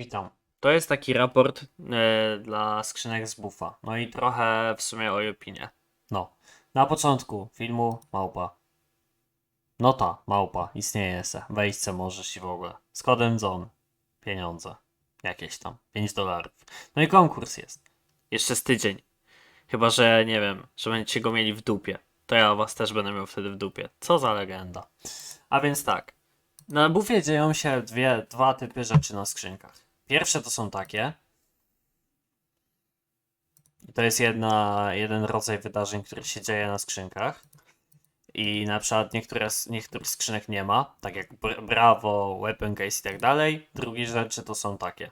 Witam. To jest taki raport e, dla skrzynek z bufa. No i trochę w sumie o opinie. No. Na początku filmu małpa. No ta, małpa, istnieje se. Wejść se możesz i w ogóle. Z kodem. Pieniądze. Jakieś tam. 5 dolarów. No i konkurs jest. Jeszcze z tydzień. Chyba, że nie wiem, że będziecie go mieli w dupie. To ja was też będę miał wtedy w dupie. Co za legenda. A więc tak. Na bufie dzieją się dwie, dwa typy rzeczy na skrzynkach. Pierwsze to są takie. I to jest jedna, jeden rodzaj wydarzeń, który się dzieje na skrzynkach. I na przykład niektóre, niektórych skrzynek nie ma, tak jak Br- Bravo, Weapon Case i tak dalej. Drugie rzeczy to są takie.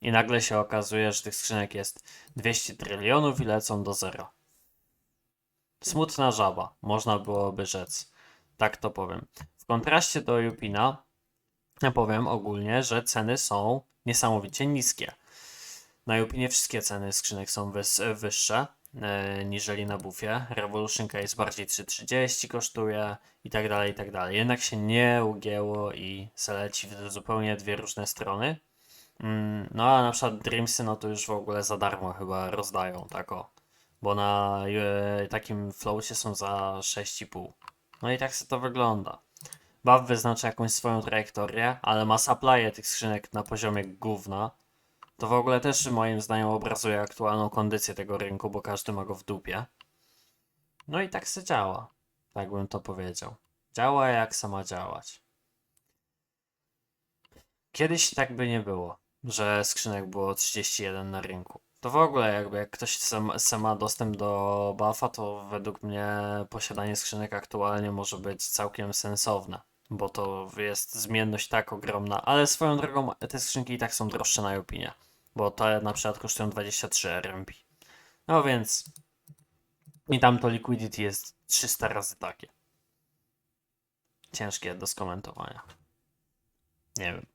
I nagle się okazuje, że tych skrzynek jest 200 trylionów i lecą do zera. Smutna żaba, można byłoby rzec. Tak to powiem. W kontraście do Jupina, ja powiem ogólnie, że ceny są niesamowicie niskie. Na Jupinie wszystkie ceny skrzynek są wyższe e, niżeli na bufie. Revolution Case bardziej 3,30 kosztuje i tak dalej, i tak dalej. Jednak się nie ugięło i se leci w zupełnie dwie różne strony. Mm, No a na przykład Dreamsy no to już w ogóle za darmo chyba rozdają, tak o. Bo na e, takim floacie są za 6,5. No i tak się to wygląda. Buff wyznacza jakąś swoją trajektorię, ale ma supply'e tych skrzynek na poziomie gówna. To w ogóle też moim zdaniem obrazuje aktualną kondycję tego rynku, bo każdy ma go w dupie. No i tak się działa. Tak bym to powiedział. Działa jak sama działać. Kiedyś tak by nie było, że skrzynek było 31 na rynku. To w ogóle jakby jak ktoś sam ma dostęp do buffa, to według mnie posiadanie skrzynek aktualnie może być całkiem sensowne. Bo to jest zmienność tak ogromna, ale swoją drogą te skrzynki i tak są droższe na opinie. Bo te na przykład kosztują 23 RMB. No więc i tam to liquidity jest 300 razy takie. Ciężkie do skomentowania. Nie wiem.